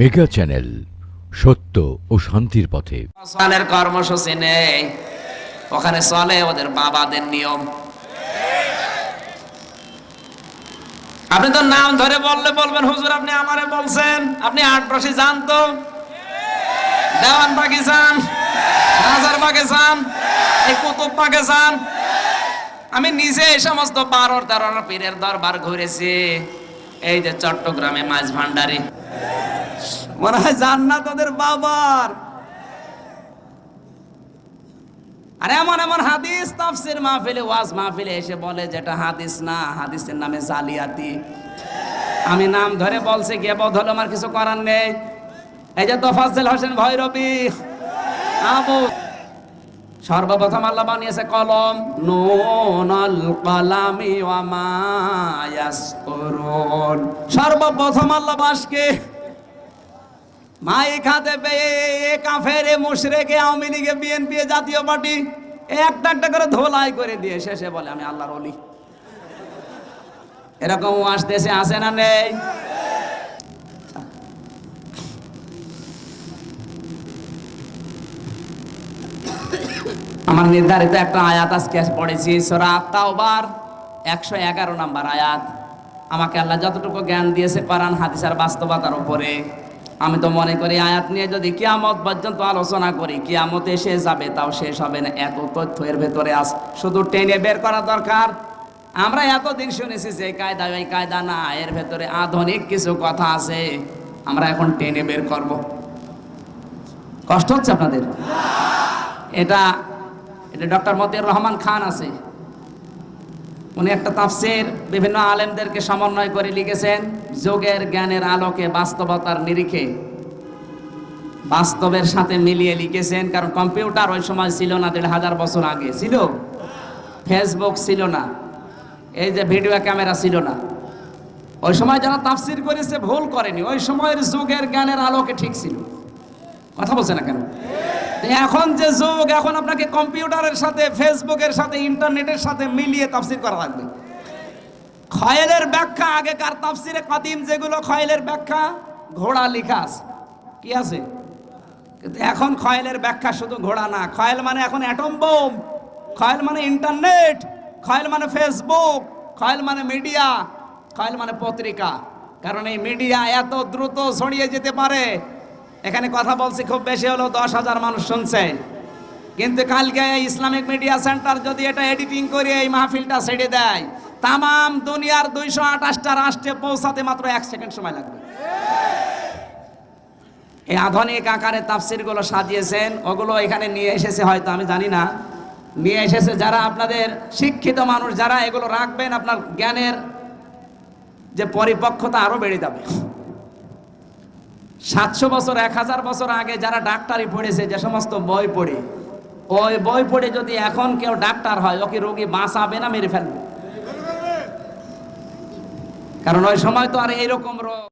Mega channel, সত্য ও শান্তির পথে। সালের কর্মসূচি নেই। ওখানে চলে ওদের বাবাদের নিয়ম। আপনি তো নাম ধরে বললে বলবেন, হুজুর, আপনি আমারে বলছেন, আপনি আটরসি যান তো। দেওয়ান পাকিস্তান হাজার পাকিস্তান, এই কুতুব পাকিস্তান। আমি নিজে এই সমস্ত বারোর তেরোর পীরের দরবার ঘুরেছি। এই যে চট্টগ্রামে মাছ ভান্ডারি মনে হয় জান্নাত ওদের বাবার। আর এমন এমন হাদিস তাফসির মাহফিলে, ওয়াজ মাহফিলে এসে বলে যেটা হাদিস না, হাদিসের নামে জালিয়াতি। আমি নাম ধরে বলছি গিয়ে বোধ হলো আমার কিছু করার নেই। এই যে তোফাজ্জল হোসেন ভৈরবী, আবু। সর্বপ্রথম আল্লাহ বানিয়েছে কলম নুনাল কলামি ওয়া মা ইয়াসকুরুন। সর্বপ্রথম আল্লাহ বাসকে মাই খাতে পেয়ে কাফের, এ মুশরেকে আওয়ামী লীগে বিএনপি জাতীয় পার্টি একটা একটা করে ধোলাই করে দিয়ে শেষে বলে, আমি আল্লাহর অলি এরকম দেশে আসে না নেই? আমার নির্ধারিত একটা আয়াত আজকে পড়েছি, সোরা তাওবার, একশো এগারো নাম্বার আয়াত। আমাকে আল্লাহ যতটুকু জ্ঞান দিয়েছে পারান হাদিসার বাস্তবতার উপরে। আমি তো মনে করি আয়াত নিয়ে যদি কিয়ামত পর্যন্ত আলোচনা করি, কিয়ামত এসে যাবে, তাও শেষ হবে না। এত তথ্য এর ভেতরে আস, শুধু টেনে বের করা দরকার। আমরা এতদিন শুনেছি যে কায়দা, ওই কায়দা না, এর ভেতরে আধুনিক কিছু কথা আছে। আমরা এখন টেনে বের করব। কষ্ট হচ্ছে আপনাদের? এটা এটা ডক্টর মতিউর রহমান খান আছে। উনি একটা তাফসির বিভিন্ন আলেমদেরকে সমন্বয় করে লিখেছেন, যোগের জ্ঞানের আলোকে বাস্তবতার নিরিখে। বাস্তবের সাথে মিলিয়ে লিখেছেন, কারণ কম্পিউটার ওই সময় ছিল না, দেড় হাজার বছর আগে। ছিল? ফেসবুক ছিল না। এই যে ভিডিও ক্যামেরা ছিল না। ওই সময় যারা তাফসির করেছে, ভুল করেনি। ওই সময়ের যুগের জ্ঞানের আলোকে ঠিক ছিল। কথা বলছে না কেন? এখন যে যুগ, এখন আপনাকে কম্পিউটারের সাথে, ফেসবুকের সাথে, ইন্টারনেটের সাথে মিলিয়ে তাফসির করা লাগবে। খয়েলের ব্যাখ্যা আগেকার তাফসিরে কাদিম যেগুলো, খয়েলের ব্যাখ্যা, ঘোড়া লিখা আছে। কি আছে? কিন্তু এখন খয়েলের ব্যাখ্যা শুধু ঘোড়া না, খয়েল মানে এখন অ্যাটম বোম খয়েল মানে ইন্টারনেট খয়েল মানে ফেসবুক খয়েল মানে মিডিয়া খয়েল মানে পত্রিকা। কারণ এই মিডিয়া এত দ্রুত ছড়িয়ে যেতে পারে এখানে কথা বলছি, খুব বেশি হলো দশ হাজার মানুষ শুনছে। কিন্তু কালকে ইসলামিক মিডিয়া সেন্টার যদি এটা এডিটিং করে, এই মাহফিলটা ছেড়ে দেয়, তামাম দুনিয়ার দুইশো আঠাশটা রাষ্ট্রে পৌঁছাতে মাত্র এক সেকেন্ড সময় লাগবে। এই আধুনিক আকারে তাফসিরগুলো সাজিয়েছেন, ওগুলো এখানে নিয়ে এসেছে হয়তো, আমি জানি না। নিয়ে এসেছে যারা আপনাদের শিক্ষিত মানুষ, যারা এগুলো রাখবেন, আপনার জ্ঞানের যে পরিপক্কতা আরও বেড়ে যাবে। সাতশো বছর, এক হাজার বছর আগে যারা ডাক্তারি পড়েছে, যে সমস্ত বই পড়ে, ওই বই পড়ে যদি এখন কেউ ডাক্তার হয় ওকে রোগী বাঁচাবে না মেরে ফেলবে? কারণ ওই সময় তো আর এইরকম রোগ